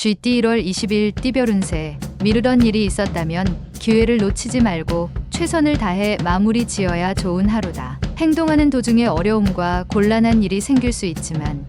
GT 1월 20일 띠별 운세 미루던 일이 있었다면 기회를 놓치지 말고 최선을 다해 마무리 지어야 좋은 하루다. 행동하는 도중에 어려움과 곤란한 일이 생길 수 있지만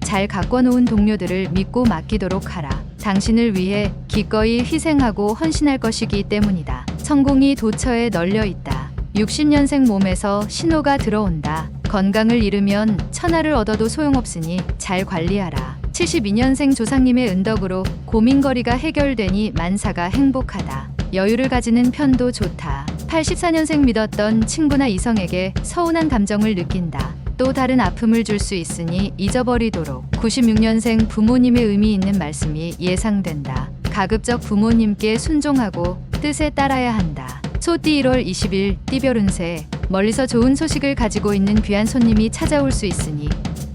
잘 가꿔놓은 동료들을 믿고 맡기도록 하라. 당신을 위해 기꺼이 희생하고 헌신할 것이기 때문이다. 성공이 도처에 널려 있다. 60년생 몸에서 신호가 들어온다. 건강을 잃으면 천하를 얻어도 소용없으니 잘 관리하라. 72년생 조상님의 은덕으로 고민거리가 해결되니 만사가 행복하다. 여유를 가지는 편도 좋다. 84년생 믿었던 친구나 이성에게 서운한 감정을 느낀다. 또 다른 아픔을 줄 수 있으니 잊어버리도록 96년생 부모님의 의미 있는 말씀이 예상된다. 가급적 부모님께 순종하고 뜻에 따라야 한다. 소띠 1월 20일 띠별 운세 멀리서 좋은 소식을 가지고 있는 귀한 손님이 찾아올 수 있으니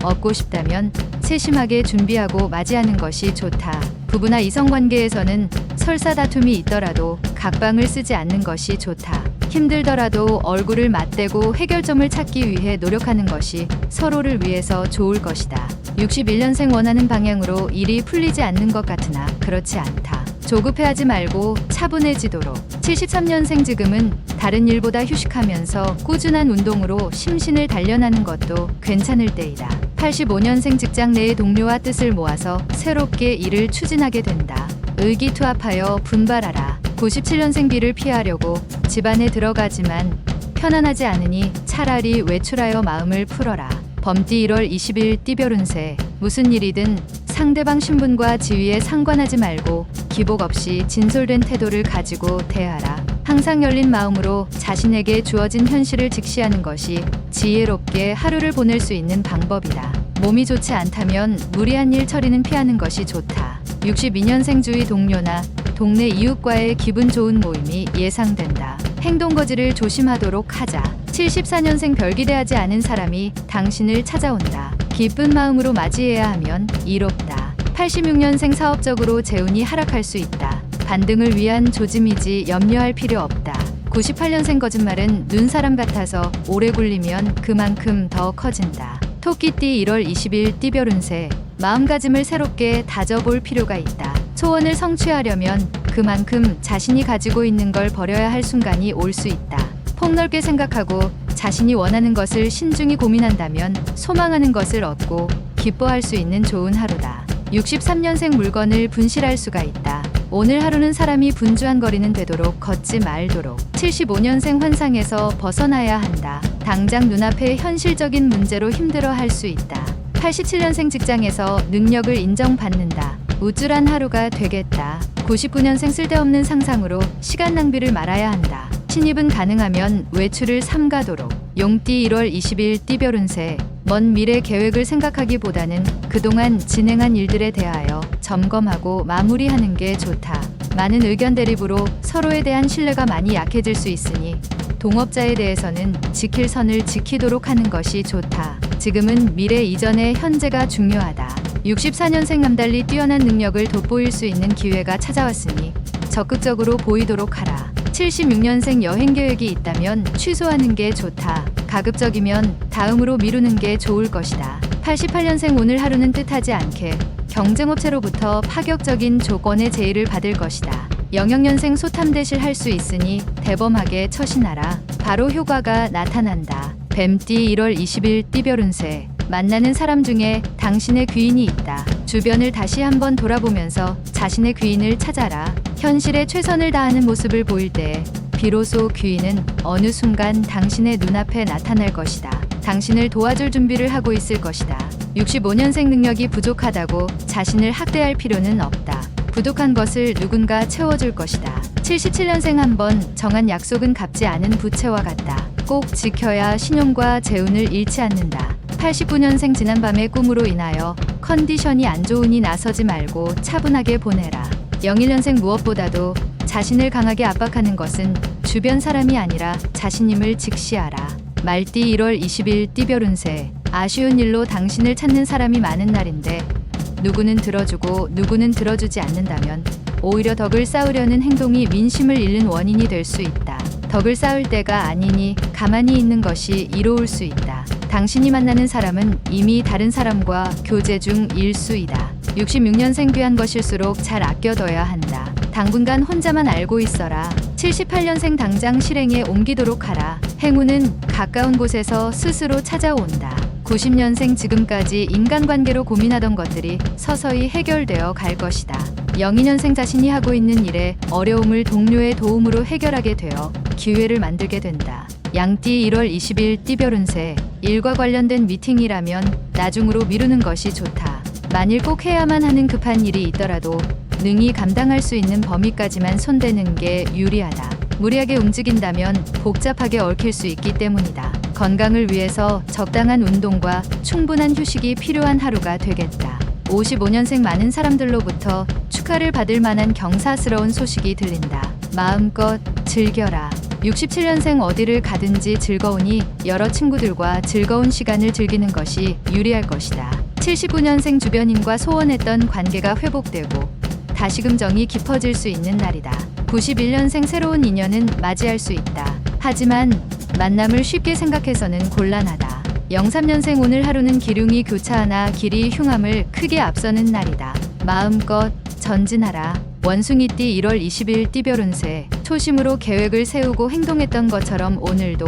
얻고 싶다면 세심하게 준비하고 맞이하는 것이 좋다. 부부나 이성 관계에서는 설사 다툼이 있더라도 각방을 쓰지 않는 것이 좋다. 힘들더라도 얼굴을 맞대고 해결점을 찾기 위해 노력하는 것이 서로를 위해서 좋을 것이다. 61년생 원하는 방향으로 일이 풀리지 않는 것 같으나 그렇지 않다. 조급해하지 말고 차분해지도록 73년생 지금은 다른 일보다 휴식하면서 꾸준한 운동으로 심신을 단련하는 것도 괜찮을 때이다. 85년생 직장 내의 동료와 뜻을 모아서 새롭게 일을 추진하게 된다. 의기투합하여 분발하라. 97년생 비를 피하려고 집안에 들어가지만 편안하지 않으니 차라리 외출하여 마음을 풀어라. 범띠 1월 20일 띠별 운세 무슨 일이든 상대방 신분과 지위에 상관하지 말고 기복 없이 진솔된 태도를 가지고 대하라. 항상 열린 마음으로 자신에게 주어진 현실을 직시하는 것이 지혜롭게 하루를 보낼 수 있는 방법이다. 몸이 좋지 않다면 무리한 일 처리는 피하는 것이 좋다. 62년생 주위 동료나 동네 이웃과의 기분 좋은 모임이 예상된다. 행동 거지를 조심하도록 하자. 74년생 별기대하지 않은 사람이 당신을 찾아온다. 기쁜 마음으로 맞이해야 하면 이롭다. 86년생 사업적으로 재운이 하락할 수 있다. 반등을 위한 조짐이지 염려할 필요 없다. 98년생 거짓말은 눈 사람 같아서 오래 굴리면 그만큼 더 커진다. 토끼띠 1월 20일 띠별 운세 마음가짐을 새롭게 다져볼 필요가 있다. 소원을 성취하려면 그만큼 자신이 가지고 있는 걸 버려야 할 순간이 올 수 있다. 폭넓게 생각하고 자신이 원하는 것을 신중히 고민한다면 소망하는 것을 얻고 기뻐할 수 있는 좋은 하루다. 63년생 물건을 분실할 수가 있다. 오늘 하루는 사람이 분주한거리는 되도록 걷지 말도록 75년생 환상에서 벗어나야 한다. 당장 눈앞의 현실적인 문제로 힘들어 할 수 있다. 87년생 직장에서 능력을 인정받는다. 우쭐한 하루가 되겠다. 99년생 쓸데없는 상상으로 시간 낭비를 말아야 한다. 신입은 가능하면 외출을 삼가도록. 용띠 1월 20일 띠별 운세. 먼 미래 계획을 생각하기보다는 그동안 진행한 일들에 대하여 점검하고 마무리하는 게 좋다. 많은 의견 대립으로 서로에 대한 신뢰가 많이 약해질 수 있으니 동업자에 대해서는 지킬 선을 지키도록 하는 것이 좋다. 지금은 미래 이전의 현재가 중요하다. 64년생 남달리 뛰어난 능력을 돋보일 수 있는 기회가 찾아왔으니 적극적으로 보이도록 하라. 76년생 여행 계획이 있다면 취소하는 게 좋다. 가급적이면 다음으로 미루는 게 좋을 것이다. 88년생 오늘 하루는 뜻하지 않게 경쟁업체로부터 파격적인 조건의 제의를 받을 것이다. 영영년생 소탐대실 할 수 있으니 대범하게 처신하라. 바로 효과가 나타난다. 뱀띠 1월 20일 띠별 운세. 만나는 사람 중에 당신의 귀인이 있다. 주변을 다시 한번 돌아보면서 자신의 귀인을 찾아라. 현실에 최선을 다하는 모습을 보일 때 비로소 귀인은 어느 순간 당신의 눈앞에 나타날 것이다. 당신을 도와줄 준비를 하고 있을 것이다. 65년생 능력이 부족하다고 자신을 학대할 필요는 없다. 부족한 것을 누군가 채워줄 것이다. 77년생 한 번 정한 약속은 갚지 않은 부채와 같다. 꼭 지켜야 신용과 재운을 잃지 않는다. 89년생 지난밤의 꿈으로 인하여 컨디션이 안 좋으니 나서지 말고 차분하게 보내라. 01년생 무엇보다도 자신을 강하게 압박하는 것은 주변 사람이 아니라 자신임을 직시하라. 말띠 1월 20일 띠별 운세. 아쉬운 일로 당신을 찾는 사람이 많은 날인데 누구는 들어주고 누구는 들어주지 않는다면 오히려 덕을 쌓으려는 행동이 민심을 잃는 원인이 될 수 있다. 덕을 쌓을 때가 아니니 가만히 있는 것이 이로울 수 있다. 당신이 만나는 사람은 이미 다른 사람과 교제 중 일수이다. 66년생 귀한 것일수록 잘 아껴둬야 한다. 당분간 혼자만 알고 있어라. 78년생 당장 실행에 옮기도록 하라. 행운은 가까운 곳에서 스스로 찾아온다. 90년생 지금까지 인간관계로 고민하던 것들이 서서히 해결되어 갈 것이다. 02년생 자신이 하고 있는 일에 어려움을 동료의 도움으로 해결하게 되어 기회를 만들게 된다. 양띠 1월 20일 띠별 운세 일과 관련된 미팅이라면 나중으로 미루는 것이 좋다. 만일 꼭 해야만 하는 급한 일이 있더라도 능히 감당할 수 있는 범위까지만 손대는 게 유리하다. 무리하게 움직인다면 복잡하게 얽힐 수 있기 때문이다. 건강을 위해서 적당한 운동과 충분한 휴식이 필요한 하루가 되겠다. 55년생 많은 사람들로부터 축하를 받을 만한 경사스러운 소식이 들린다. 마음껏 즐겨라. 67년생 어디를 가든지 즐거우니 여러 친구들과 즐거운 시간을 즐기는 것이 유리할 것이다. 79년생 주변인과 소원했던 관계가 회복되고 다시금 정이 깊어질 수 있는 날이다. 91년생 새로운 인연은 맞이할 수 있다. 하지만 만남을 쉽게 생각해서는 곤란하다. 03년생 오늘 하루는 기륭이 교차하나 길이 흉함을 크게 앞서는 날이다. 마음껏 전진하라. 원숭이띠 1월 20일 띠별 운세 초심으로 계획을 세우고 행동했던 것처럼 오늘도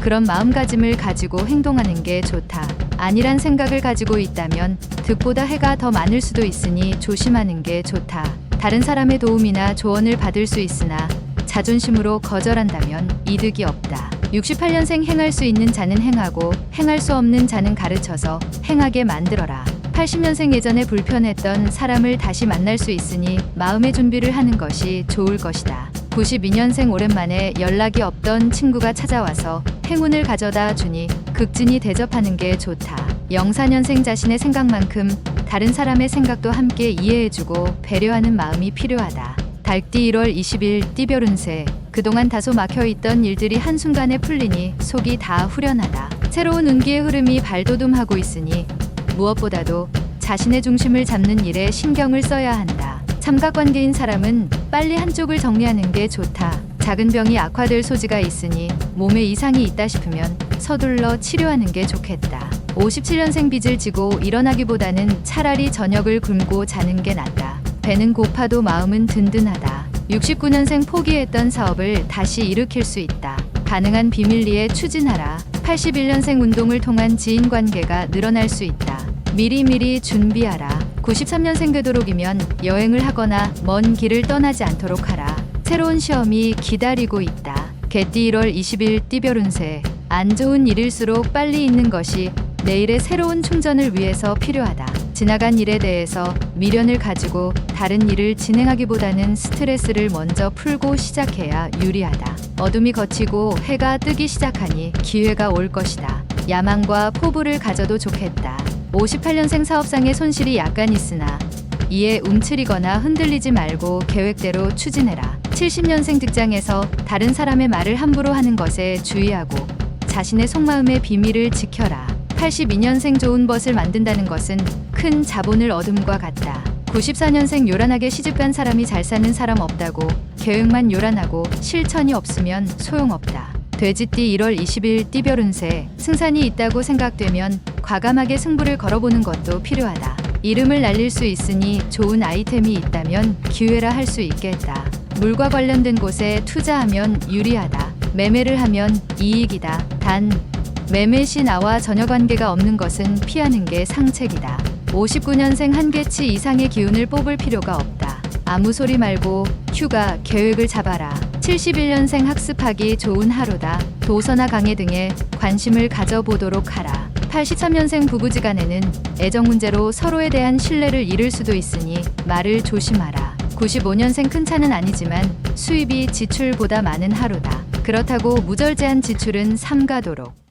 그런 마음가짐을 가지고 행동하는 게 좋다. 아니란 생각을 가지고 있다면 득보다 해가 더 많을 수도 있으니 조심하는 게 좋다. 다른 사람의 도움이나 조언을 받을 수 있으나 자존심으로 거절한다면 이득이 없다. 68년생 행할 수 있는 자는 행하고 행할 수 없는 자는 가르쳐서 행하게 만들어라. 80년생 예전에 불편했던 사람을 다시 만날 수 있으니 마음의 준비를 하는 것이 좋을 것이다. 92년생 오랜만에 연락이 없던 친구가 찾아와서 행운을 가져다 주니 극진히 대접하는 게 좋다. 04년생 자신의 생각만큼 다른 사람의 생각도 함께 이해해주고 배려하는 마음이 필요하다. 달띠 1월 20일 띠별 운세 그동안 다소 막혀있던 일들이 한순간에 풀리니 속이 다 후련하다. 새로운 운기의 흐름이 발돋움하고 있으니 무엇보다도 자신의 중심을 잡는 일에 신경을 써야 한다. 삼각관계인 사람은 빨리 한쪽을 정리하는 게 좋다. 작은 병이 악화될 소지가 있으니 몸에 이상이 있다 싶으면 서둘러 치료하는 게 좋겠다. 57년생 빚을 지고 일어나기보다는 차라리 저녁을 굶고 자는 게 낫다. 배는 고파도 마음은 든든하다. 69년생 포기했던 사업을 다시 일으킬 수 있다. 가능한 비밀리에 추진하라. 81년생 운동을 통한 지인 관계가 늘어날 수 있다. 미리미리 준비하라. 93년생 되도록이면 여행을 하거나 먼 길을 떠나지 않도록 하라. 새로운 시험이 기다리고 있다. 개띠 1월 20일 띠별 운세. 안 좋은 일일수록 빨리 있는 것이 내일의 새로운 충전을 위해서 필요하다. 지나간 일에 대해서 미련을 가지고 다른 일을 진행하기보다는 스트레스를 먼저 풀고 시작해야 유리하다. 어둠이 걷히고 해가 뜨기 시작하니 기회가 올 것이다. 야망과 포부를 가져도 좋겠다. 58년생 사업상의 손실이 약간 있으나 이에 움츠리거나 흔들리지 말고 계획대로 추진해라. 70년생 직장에서 다른 사람의 말을 함부로 하는 것에 주의하고 자신의 속마음의 비밀을 지켜라. 82년생 좋은 벗을 만든다는 것은 큰 자본을 얻음과 같다. 94년생 요란하게 시집간 사람이 잘 사는 사람 없다고 계획만 요란하고 실천이 없으면 소용없다. 돼지띠 1월 20일 띠별 운세 승산이 있다고 생각되면 과감하게 승부를 걸어보는 것도 필요하다. 이름을 날릴 수 있으니 좋은 아이템이 있다면 기회라 할 수 있겠다. 물과 관련된 곳에 투자하면 유리하다. 매매를 하면 이익이다. 단 매매 시 나와 전혀 관계가 없는 것은 피하는 게 상책이다. 59년생 한계치 이상의 기운을 뽑을 필요가 없다. 아무 소리 말고 휴가 계획을 잡아라. 71년생 학습하기 좋은 하루다. 도서나 강의 등에 관심을 가져보도록 하라. 83년생 부부지간에는 애정 문제로 서로에 대한 신뢰를 잃을 수도 있으니 말을 조심하라. 95년생 큰 차는 아니지만 수입이 지출보다 많은 하루다. 그렇다고 무절제한 지출은 삼가도록.